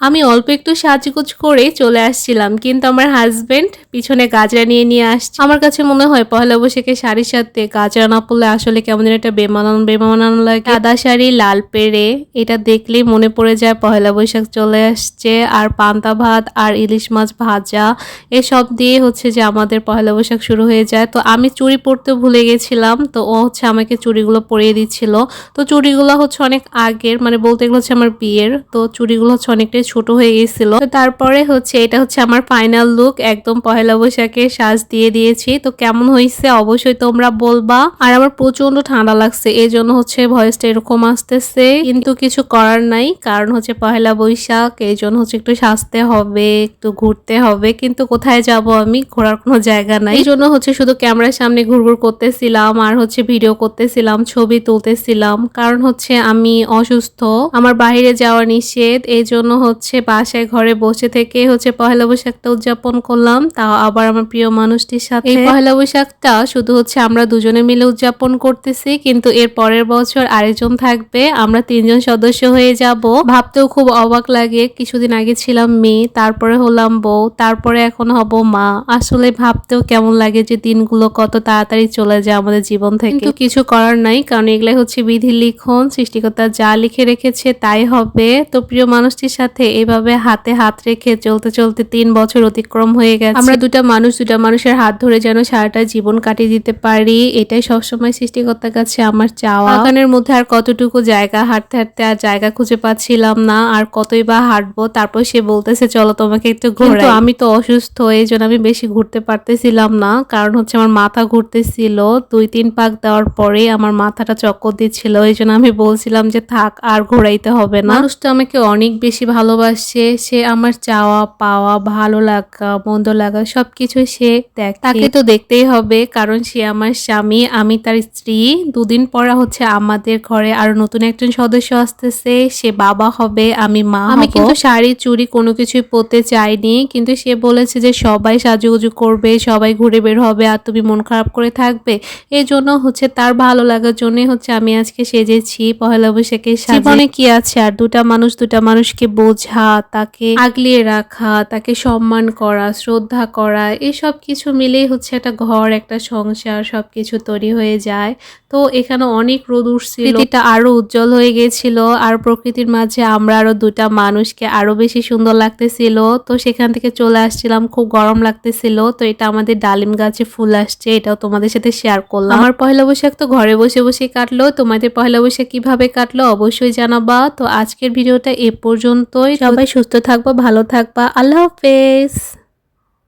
আমি অল্প একটু সাজগোজ করে চলে আসছিলাম, কিন্তু আমার হাজবেন্ড পিছনে গাজরা নিয়ে নিয়ে আসছে। আমার কাছে মনে হয় পহেলা বৈশাখে শাড়ির সাথে গাজরা না পড়লে আসলে কেমন যেন একটা বেমানান বেমানান লাগে। সাদা শাড়ি, লাল পেড়ে এটা দেখলেই মনে পড়ে যায় পহেলা বৈশাখ চলে আসছে, আর পান্তা ভাত আর ইলিশ মাছ ভাজা, এসব দিয়ে হচ্ছে যে আমাদের পহেলা বৈশাখ শুরু হয়ে যায়। তো আমি চুড়ি পরতে ভুলে গেছিলাম, তো ও হচ্ছে আমাকে চুড়িগুলো পরিয়ে দিচ্ছিল। তো চুড়িগুলো হচ্ছে অনেক আগের মানে বলতে গেলে হচ্ছে আমার বিয়ের, তো চুড়িগুলো হচ্ছে অনেকটাই ছোট হয়ে গেছিল। তারপরে হচ্ছে এটা হচ্ছে আমার ফাইনাল লুক একদম পহেলা বৈশাখে সাজ দিয়ে দিয়েছি। তো কেমন হয়েছে অবশ্যই তোমরা বলবা। আর আমার প্রচণ্ড ঠান্ডা লাগছে এই জন্য হচ্ছে ভয়েসটা এরকম আসতেছে। কিন্তু কিছু করার নাই, কারণ হচ্ছে পহেলা বৈশাখ এই জন্য হচ্ছে একটু সাজতে হবে, একটু ঘুরতে হবে। কিন্তু কোথায় যাব আমি, ঘোরার কোনো জায়গা নাই। এই জন্য হচ্ছে শুধু ক্যামেরার সামনে ঘুরঘুর করতেছিলাম, আর হচ্ছে ভিডিও করতেছিলাম, ছবি তুলতেছিলাম। কারণ হচ্ছে আমি অসুস্থ, আমার বাইরে যাওয়া নিষেধ এই জন্য হচ্ছে বাসায় ঘরে বসে থেকে হচ্ছে পহেলা বৈশাখটা উদযাপন করলাম। তাও আবার আমার প্রিয় মানুষটির সাথে। এই পহেলা বৈশাখটা শুধু হচ্ছে আমরা দুজনে মিলে উদযাপন করতেছি কিন্তু এর পরের বছর আরেকজন থাকবে আমরা তিনজন সদস্য হয়ে যাব। ভাবতেও খুব অবাক লাগে কিছুদিন আগে ছিলাম মেয়ে তারপরে হলাম বউ তারপরে এখন হব মা। আসলে ভাবতেও কেমন লাগে যে দিনগুলো কত তাড়াতাড়ি চলে যায় আমাদের জীবন থেকে। কিন্তু কিছু করার নাই কারণ এগুলাই হচ্ছে বিধি লিখন সৃষ্টিকর্তা যা লিখে রেখেছে তাই হবে। তো প্রিয় মানুষটির সাথে এভাবে হাতে হাত রেখে চলতে চলতে তিন বছর অতিক্রম হয়ে গেছে। আমরা দুটা মানুষ দুটা মানুষের হাত ধরে যেন সারাটা জীবন কাটিয়ে দিতে পারি এটাই সবসময় সৃষ্টিকর্তার কাছে আমার চাওয়া। বাগানের মধ্যে আর কতটুকু জায়গা হাঁটতে হাঁটতে আর জায়গা খুঁজে পাচ্ছিলাম না আর কতই বা হাঁটবো তারপর সে বলতেছে চলো তোমাকে একটু ঘুরতে আমি তো অসুস্থ এই জন্য আমি বেশি ঘুরতে পারতেছিলাম না কারণ হচ্ছে আমার মাথা ঘুরতেছিল। দুই তিন পাক দেওয়ার পরে আমার মাথাটা চক্কর দিচ্ছিল এই জন্য আমি বলছিলাম যে থাক আর ঘোরাইতে হবে না। মানুষটা আমাকে অনেক বেশি ভালোবাসে সে আমার চাওয়া পাওয়া ভালো লাগা মন্দ লাগা সবকিছু সে দেখ। তাকে তো দেখতেই হবে কারণ সে আমার স্বামী আমি তার স্ত্রী। দুদিন পরে হচ্ছে আমাদের ঘরে আরও নতুন একজন সদস্য আসতেছে সে বাবা হবে আমি মা আমি কিন্তু শাড়ি চুরি কোনো কিছুই পরতে চাইনি কিন্তু সে বলেছে যে সবাই সাজুগুজু করবে সবাই ঘুরে বের হবে আর তুমি মন খারাপ করে থাকবে। এই জন্য হচ্ছে তার ভালো লাগার জন্যই হচ্ছে আমি আজকে সেজেছি পহেলা বৈশাখে জীবনে কি আছে? আর দুটা মানুষ দুটা মানুষকে বোঝা। তাকে আগলিয়ে রাখা, তাকে সম্মান করা, শ্রদ্ধা করা, এসব কিছু মিলেই হচ্ছে একটা ঘর, একটা সংসার সব কিছু তৈরি হয়ে যায়। তো এখানে অনেক রোদ উঠছিল প্রকৃতিটা আরও উজ্জ্বল হয়ে গেছিল আর প্রকৃতির মাঝে আমরা আরও দুটা মানুষকে আরও বেশি সুন্দর লাগতেছিল। তো সেখান থেকে চলে আসছিলাম, খুব গরম লাগতেছিল। তো এটা আমাদের ডালিম গাছে ফুল আসছে, এটাও তোমাদের সাথে শেয়ার করলাম। আমার পয়লা বৈশাখ তো ঘরে বসে বসে কাটলো। তোমাদের পয়লা বৈশাখ কীভাবে কাটলো অবশ্যই জানাবা। তো আজকের ভিডিওটা এ পর্যন্তই। সবাই সুস্থ থাকবা ভালো থাকবা। আল্লাহ হাফেজ।